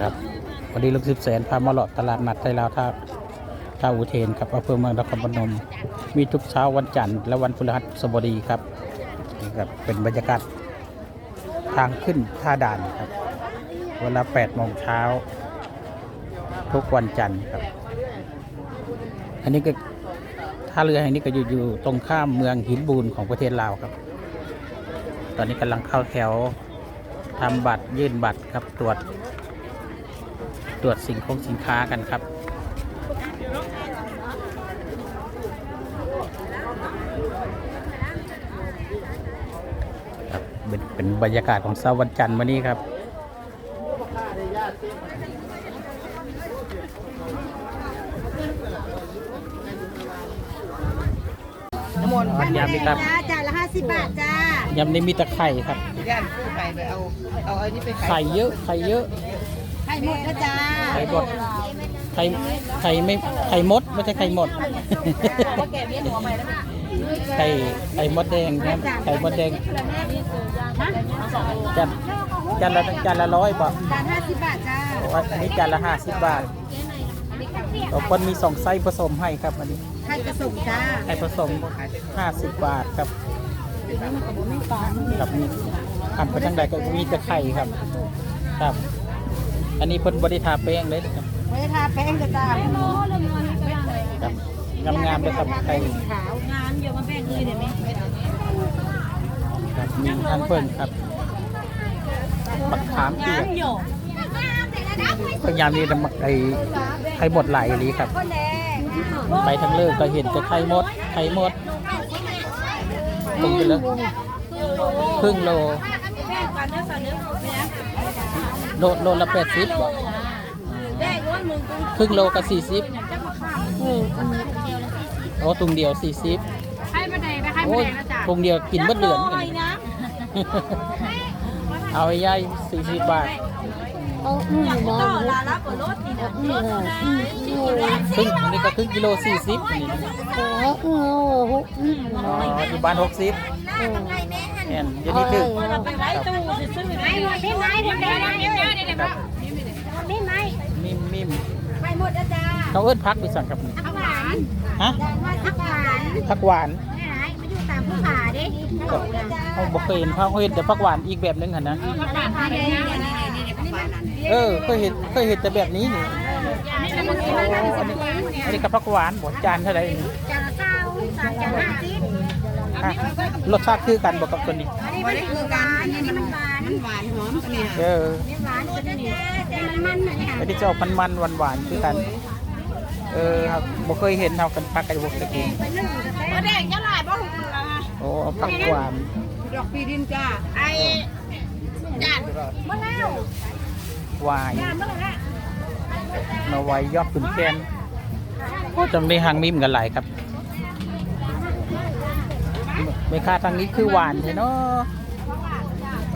ครับวันนี้ลูกสิบแสนพามาเลาะตลาดนัดไทยลาวท่าท่าอุเทนครับอำเภอเมืองนครพนม มีทุกเช้าวันจันทร์และวันพฤหัสบดีครับนี่ครับเป็นบรรยากาศทางขึ้นท่าด่านครับ เวลา8โมงเช้า ทุกวันจันทร์ครับ อันนี้ก็ท่าเรือแห่งนี้ก็อยู่อยู่ตรงข้ามเมืองหินบูนของประเทศลาวครับ อนนี้กำลังเข้าแถวทำบัตรยื่นบัตรครับตรวจ ตรวจสิ่งของสินค้ากันครับครับเป็นเป็นบรรยากาศของเช้าวันจันทร์วันนี้ครับน้ำมนต์อ๋อยำนี่ครับจ้าจานละห้าสิบบาทจ้า ยำนี้มีแตะไคร่ครับ ย่านไปไปเอาเอาไอ้นี่ไปขายไข่เยอะ ไข่เยอะ ไข่หมดนะจ้าไข่บดไข่ไข่ไม่ไข่มดไม่ใช่ไข่หมด ว่าแกเมียหนูไปแล้วนะไข่ไข่มดแดงครับ ไข่มดแดงจานจานละจานละร้อยป่ะจานห้าสิบบาทจ้าอันนี้จานละห้าสิบบาทเราคนมีสองไส้ผสมให้ครับอันนี้ไข่กระสุนจ้าไข่ผสมห้าสิบบาทครับ ครับมีอันไปทางใดก็มีแต่ไข่ครับ ครับ อันนี้เพิ่นบริทาแป้งเลยนะครับไม่ได้ทาแป้งจ้าจ้าครับงามๆเลยครับไข่ขาวงามเยอะมาแป้งเลยเดี๋ยวนี้ครับมีทางเพิ่นครับมะขามเปียกหยกพยายามนี่นะมักไอ้ไข่หมดไหลายลีครับ ไปทางเลิกก็เห็นแต่ไข่หมดไข่หมด ตรงไปเลยครึ่งโลแป้งปันเนื้อปันเนื้อเนี่ยโลโลละแปดสิบบ่แป้งร้อยหนึ่งครึ่งโลก็สี่สิบอืมโอ้ตุงเดียวสี่สิบให้มาไหนไปให้มาโอ้ไหนนะจ้าตุงเดียวกินเมื่อเดือนร้อยนะเอาไอ้ย่ายสี่สิบบาทต่อลาลับกับรถนี่นะรถนะ ครึ่งอันนี้ก็ครึ่งกิโลสี่สิบนี่นะอ๋ออยู่บ้านหกสิบเห็นอยู่นี่ถึงไปไล่ตู้ซื้อๆไม่หมดได้ไหมเดี๋ยวได้เดี๋ยวได้เดี๋ยวได้ได้ไหมมิมมิมไปหมดนเขาเอิ้นพักไปสั่งกับนี่ผักหวานฮะผักหวานพักหวานไม่ไหนมาอยู่ตามผู้ขาดิเขาบอกเคยเห็นเขาเห็นแต่พักหวานอีกแบบนึงหันนะผักหวานพา เดี๋ยวนี้นี่นี่นี่นี่นี่เออเคยเห็นเคยเห็นแต่แบบนี้นี่นี่มันกินได้ทั้งสิบคนเนี่ยอันนี้กับพักหวานบดจานเท่าไหร่นี่จานละเก้าสามจานห้าสิบฮะรสชาติคือกันบอกกับตัวนี้อันนี้มันคือหวานอันนี้มันหวานมันหวานหอมกันเนี่ยเออนี่หวานตัวนี้แต่มันมันเหมือนกันไอ้ที่จะออกมันมันหวานหวานๆคือกันเออครับบ่เคยเห็นเท่ากันพักกันบกตะกี้ไปนึ่งแต่แดงยังหลายบ่ลูกละโอ้เอาพักหวานดอกปีดินจ้าไอ้จานมะนาวห วายจานมะนาวมาไว้ยอดขุนแคนโอ้จำได้หางมิมกันหลายครับเมค่าทางนี้คือหวานใช่เนาะ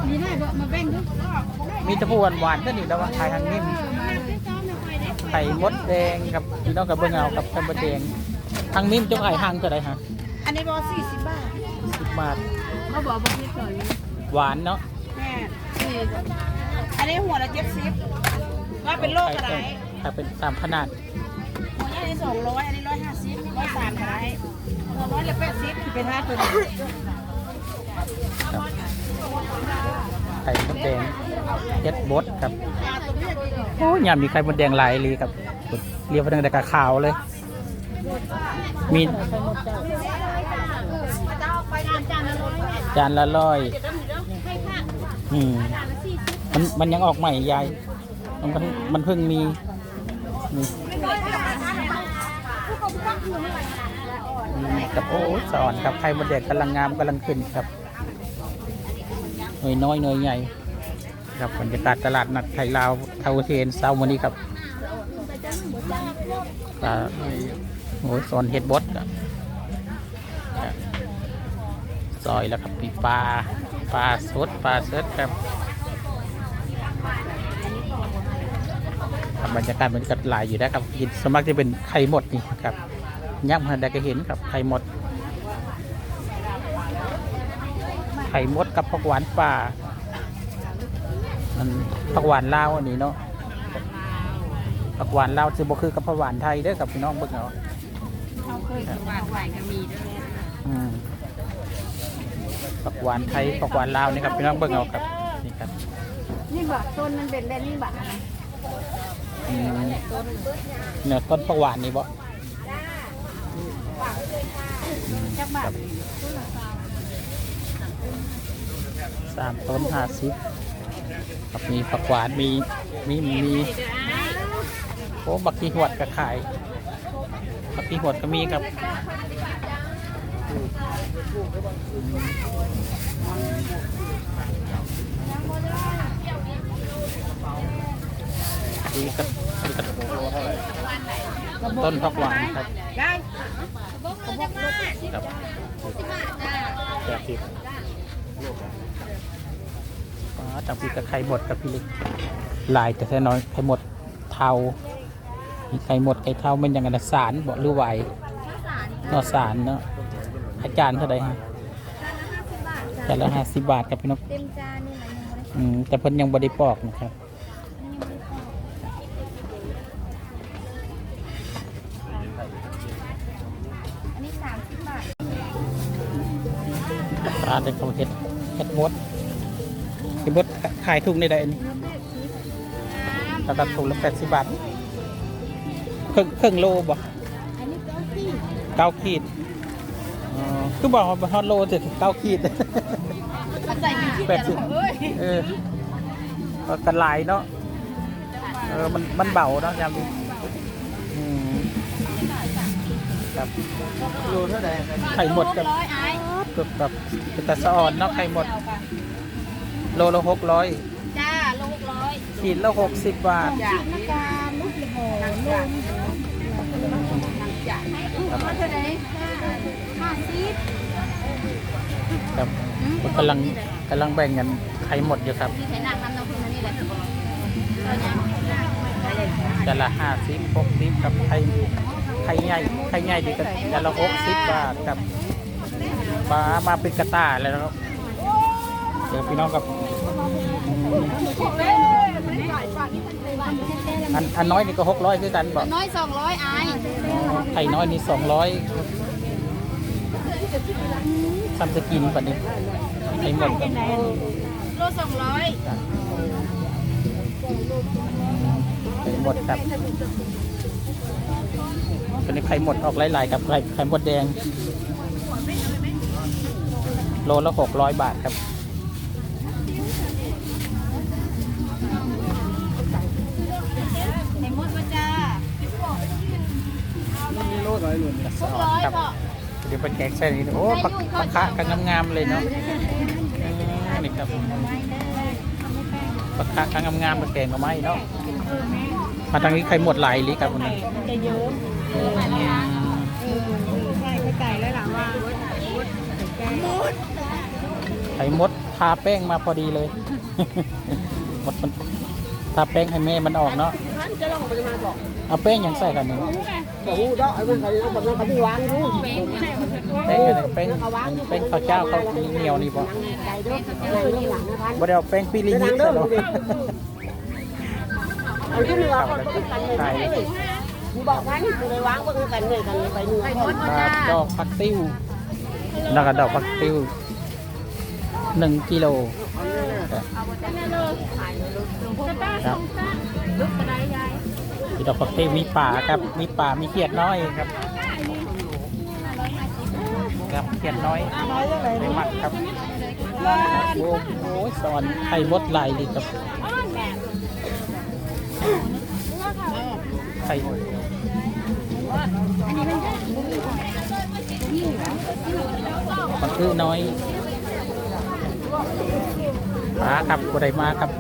นี่ได้บ่มาแบ่งดูมีแตะพูหวานหวานๆก็นี่แล้วว่าทายทางนิ่มไข่มดแดงครับพี่น้องกับเบิ้งเอากับไข่มดแดงทางนิ่มจงไอ้หางตัวใดฮะอันนี้บ่สี่สิบบาทสิบบาทเขาบอกบ่นิดหน่อยหวานเนาะแม่สี่ อันนี้หัวละเจ็ดสิบว่าเป็นโรคอะไรถ้าเป็นตามขนาดหัวอันนี้สองร้อยอันนี้ร้อยห้าสิบร้อยสามอะไรหัวร้อยละแปดสิบเป็นห้าตัวครับไข่มดแดงเจ็ดบดครับโอ้ยยามมีไข่มดแดงหลายเลยครับเรียกว่าดังแต่กะขาวเลย มีจานละร้อยอืม มันมันยังออกใหม่ยายมันมันมันเพิ่งมีนี่นี่ครับโอ้สอนครับไข่มดแดงกำลังงามกำลังขึ้นครับหน่วยน้อยหน่วยใหญ่ครับบรรยากาศตลาดนัดไทยลาวเทาเทนเซาวันนี้ครับโอ้ยสอนเฮ็ดบดครับซอยแล้วครับมีปลาปลาสดปลาเสดครับ ครับบรรยากาศบรรยากาศหลายอยู่นะครับกินสวนมัครจะเป็นไข่หมดนี่ครับย่างพันใดก็เห็นครับไข่หมดข่มดกับผักหวานป่ามันผักหวานลาวอันนี้เนาะผักหวานลาวจะบ่คือกับผักหวานไทยเด้อกับพี่น้องเบิ่งเอาเขาเคยกินว่าไหวก็มีด้วยอืมผักหวานไทยผักหวานลาวนี่ครับพี่น้องเบิ่งเอาครับนี่ครับนี่บ่ต้นมันเป็นแบบนี้บ่อืม เนี่ยต้นผักหวานนี่บ่สามต้นห้าสิบครับมีผักหวานมีมีมีโอ้บักกีหวดก็ขายบักกีหวดก็มีครับ ดีกับดีกับต้นผักหวานครับได้ครับแปดสิบอ๋อจังปีกับไข่หมดกับพี่เล็กลายแต่แค่น้อยไข่หมดเทามีไข่หมดไข่เทามันยังไงนะสารบอกหรือไหวเนอสารเนาะอาจารย์เท่าไหร่ฮะจานละห้าสิบบาทครับพี่นกเต็มจานนี่แหละยังบ่ได้อืมแต่เพิ่นยังบไดิปอกนะครับานเป็นเขาเห็ดเห็ดมดเห็ดมดขายถุงในใดอันนี้ตลาดถุงละแปดสิบบาทครึ่งครึ่งโลบ่อันนี้เก้าสิบเก้าขีดอ๋อคือบอกว่าฮอตโลจะเก้าขีดมันใส่อยู่ที่แปดสิบเอ้ยเออก็กันหลายเนาะเออมันมันเบาเนาะยามนี้อืมครับโลเท่าไหร่ไข่หมดกับร้อยไอ้ เกือบแบบเป็นตะสะอ่อนเนาะไข่หมด โลละหกร้อยจ้าโลหกร้อยขีดละหกสิบบาทจ้าน้ำตาลลูกละโหลงจ้ามาเท่าไหร่ห้าสิบครับผมกำลังกำลังแบ่งกันไข่หมดอยู่ครับที่ใช้หนักทำน้ำพึ่งนี่แหละแต่ละห้าสิบหกสิบกับไข่ไข่ใหญ่ไข่ใหญ่ดีกันแต่ละหกสิบบาทครับ ปลามาเป็นกระต่ายเลยนะครับเดี๋ยวพี่น้องกับอันอันน้อยนี่ก็หกร้อยคือกันบอกน้อยสองร้อยไอ้ไข่น้อยนี่สองร้อยซัมสกินปันนี้ไข่หมดกันโลสองร้อยไข่หมดครับเป็นไข่หมดออกหลายๆกับไข่ไข่หมดแดง โลละหกร้อยบาทครับไข่มดมาจ้ามีโลน้อยหนุนกระสหอกบร้อยครับก็เดี๋ยวไปแกงใส่นี่โอ้ปักปักคะกันงามๆเลยเนาะอืมนี่ครับปักคะกันงามๆมาแกงกับไม้เนาะมาทางนี้ไข่หมดหลายลิครับคุณนะจะเยอะอืมใช่เข้าใจแล้วล่ะว่า ไข่มดทาแป้งมาพอดีเลย มดมันทาแป้งให้แม่มันออกเนาะจะลองไปมาบอกเอาแป้งยังใส่กันนี่โอ้โหดอกไอ้พวกนี้เอาแบบนั้นเขาที่วางรู้แป้งอะไรแป้งแป้งข้าวเจ้าเขาวเหนียวนี่ปะใจเด้อใจเด้อหลังนะครับบ่ได้เอาแป้งปีลิยิตใส่หรอกเอาที่เหลือคนก็กันเลยมึงบอกว่านี่กูไปวางก็คือกันเลยกันไปเหนือครับดอกผักติ้วแล้วก็ดอกผักติ้ว หนึ่งกิโลครับมีดอกผักติ้วมีป่าครับ มีป่ามีเขียดน้อยครับครับเขียดน้อยไม่มักครับโอ้โหสอนไข่มดลายดีครับไข่มันคือน้อย ปลาครับบดได้มาครับ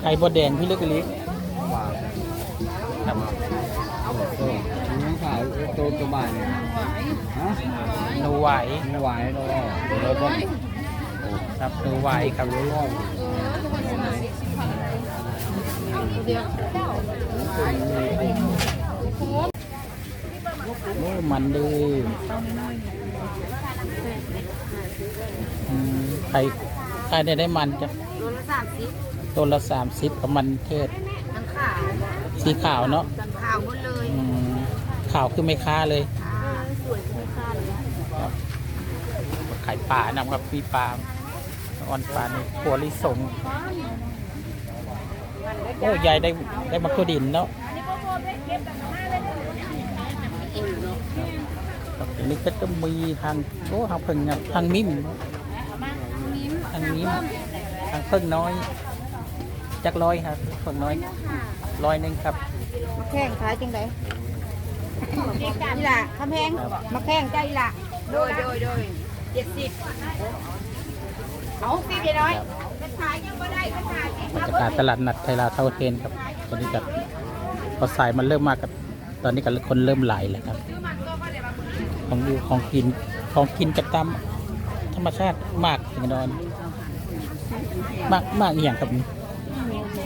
ไข่บดแดงพี่เล็กเล็กครับนี่ขายตัวตัวบ้านเนี่ยฮะหนูไหวไม่ไหวแล้วแล้วก็ครับหนูไหวครับร้อยโอ้มันเลยอืมไข่ ขายได้ได้มันจ้ะโลละสามสิบตัวละสามสิบกับมันเทศทั้งขาวสีขาวเนาะทั้งขาวหมดเลยอืมขาวคือไม่ค้าเลยอ่าสวยคุ้มค่าเลยนะไข่ปลานะครับมีปลาออนปลาในขัวลิสงโอ้ยายได้ได้มาคือดินเนาะครับอันนี้ก็จะมีทางโอ้ทางเพิ่งนะทางมิ้ม ทางมิ้มทางเพิ่งน้อย จักร้อยครับเพิ่งน้อยร้อยหนึ่งครับมาแข่งขายจังไดนี่ล่ะคำแพงมาแข่งใจล่ะโดยโดยโดยเจ็ดสิบเอาสิบเดียวน้อยเป็นขายยังไม่ได้เป็นขายบรรยากาศตลาดนัดไทยลาวเท่าเทนครับตอนนี้กับพอสายมันเริ่มมากกับตอนนี้กับคนเริ่มไหลแล้วครับ ของอยู่ของกินของกินกระตามธรรมชาติมากอย่างนอน มากมากอหย่างครับนี่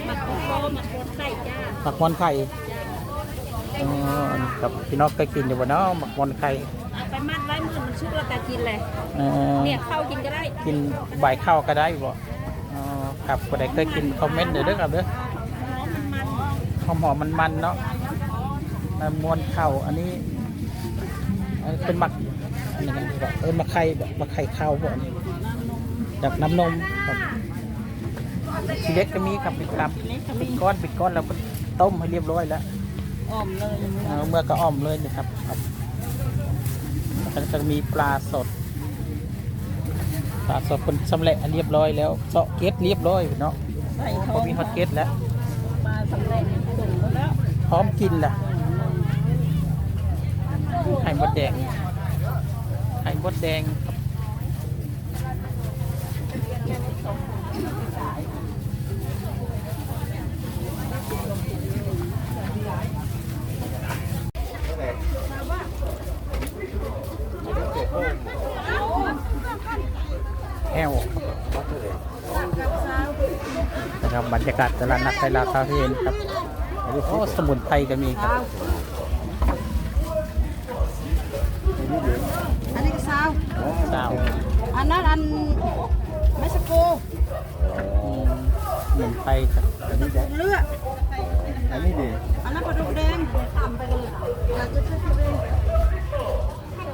หมักมอนไข่อ๋ออันนี้ครับพี่น้องเคยกินอยู่บ่เนาะหมักมอนไข่ไปมัดไว้มือมันชุกแล้วแต่กินเลยเอ่อเนี่ยเข้ากินก็ได้กินใบายข้าวก็ได้บ่อ๋อครับคนใดเคยกินคอมเมนต์เด้อเด้อครับเด้อหอมหอมมันมันๆเนาะแล้วม้วนเข่าอันนี้อันนี้เป็นหมักอันนี้ไงแบบเออมะไข่แบบมะไข่ข้าวพวกนี้จากน้ำนมครับ ทีเล็กก็มีครับปิดครับปิดก้อนปิดก้อนแล้วก็ต้มให้เรียบร้อยแล้วอ่อมเลยเออเมื่อก็อ้อมเลยนะครับครับแล้วก็จะมีปลาสดปลาสดคนสำเร็จอันเรียบร้อยแล้วเซาะเกล็ดเรียบร้อยเนาะใส่ทพอองมีฮอตเกล็ดแล้วมาสำเร็จส่งแล้วพร้อมกินล่ะไข่มดแดงไข่มดแดง นะครับบรรยากาศตลาดนัดไทยลาวคาเฟ่นะครับโอ้สมุนไพรก็มีครับอันนี้ก็ซาวเจ้าอันนั้นอันเม็กซิโกอืมสมุนไพรครับเลือดอันนี้ดีอันนั้นปลาดุกแดงทำไปเลยอยากจะช่วยตัวเอง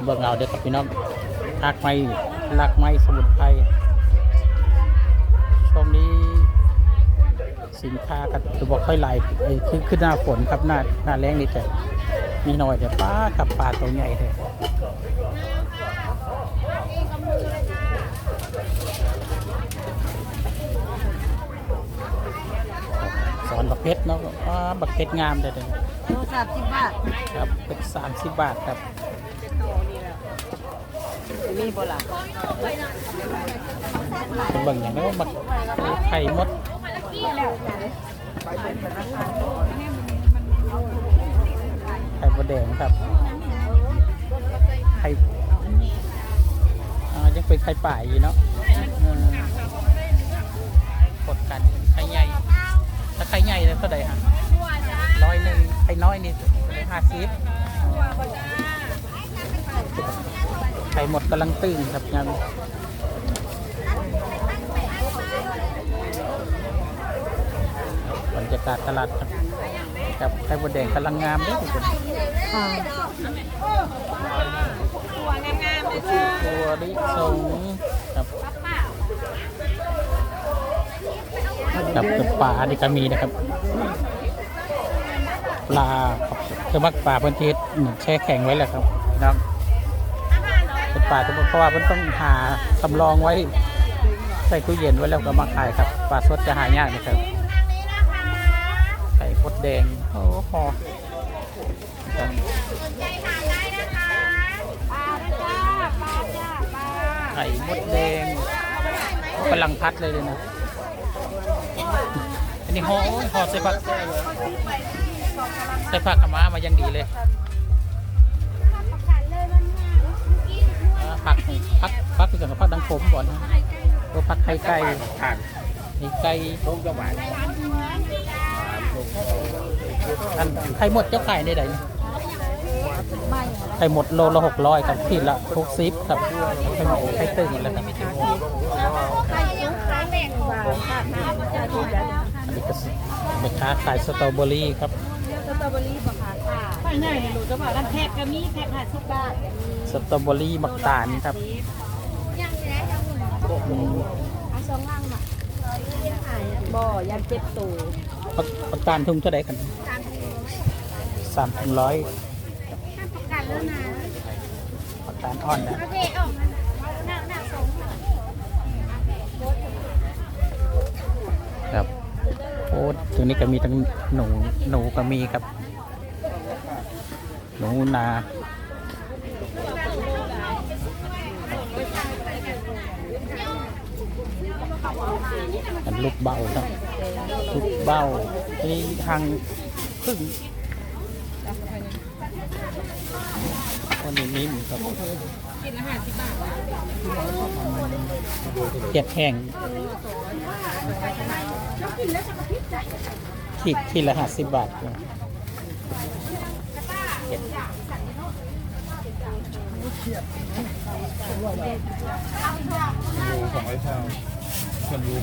เบิ่งเอาเด็กครับพี่น้องรากไม้รากไม้สมุนไพร สินค้าก็จะบอกค่อยไหลเอ้ยคือคือหน้าฝนครับหน้าหน้าแรงนี่จะมีหน่อยแต่ปลากับปลาตัวใหญ่เลยสอนบักเพชรเนาะปลาบักเพชรงามเลยเด้อโลสามสิบบาทครับเป็นสามสิบบาทครับมีบ่ล่ะเป็นเบิ่งอย่างนี้ว่ามักไข่มด ไข่มดแดงครับ ไข่อ่ายังเป็นไข่ป่าอยู่เนาะกดกันไข่ใหญ่ถ้าไข่ใหญ่แล้วเท่าไหร่ฮะร้อยหนึ่งไข่น้อยนี่ห้าสิบไข่หมดกำลังตื่นครับยัง รรยากาศตลาดครับกับไข่บดแดงกำลังงามเด้วยทุกคนตัวงามๆเลยจ้าตัวลิสงครับกับกับปลาดิกามีนะครับ ปลาครับคือมักปลาพื้นที่แช่แข็งไว้แหละครับนะครับเป็นปลาที่เพราะว่ามันต้องหาสำรองไว้ใส่ตู้เย็นไว้แล้วก็มาขายครับปลาสดจะหายากนะครับไข่มด แดงโอ้โหครับปลาจ้าปลาจ้าปลาไข่มดแดงกำลังพัดเลยเลยนะ อันนี้ห่อห่อใส่ผักใส่ผักขาวม้ามายังดีเลยอ่าผักผักผักคือกับผักดังขมก่อนนะตัวผักไข่ไก่ผ่านมีไก่ลงจังหวัด อันไข่หมดเจ้าไข่ในไหนไข่หมดโลละหกร้อยครับขีดละทุกซิบครับไข่หมดไข่ตึงแล้วครับอันนี้ก็ม่ค้าขายสตรอเบอรี่ครับสตรอเบอรี่บอกค่ะไม่ไหนหนูจะบอกว่นแพ็กกะมีแพ็กห้าสิปบาสตรอเบอรี่มักตานครับยังไงจะหุ่นเอาสองล่างบ่บ่ยันเจ็บตูวปรตานทุ่งเท่าไรกัน สามถึงร้อยกันแล้วนะมักตาลอ่อนนะประเภทออกมาหนักหนักสองครับโอ้ตรงนี้ก็มีทั้งหนูหนูก็มีครับ หนูนาอันลูกเบาครับลูกเบานี่ทางพึ่ง วันนี้นิ่มครับกินอาหารสิบบาทเผ็บแห้งขีดขีดละห้าสิบบาทรูของไอ้ชาวส่วนรู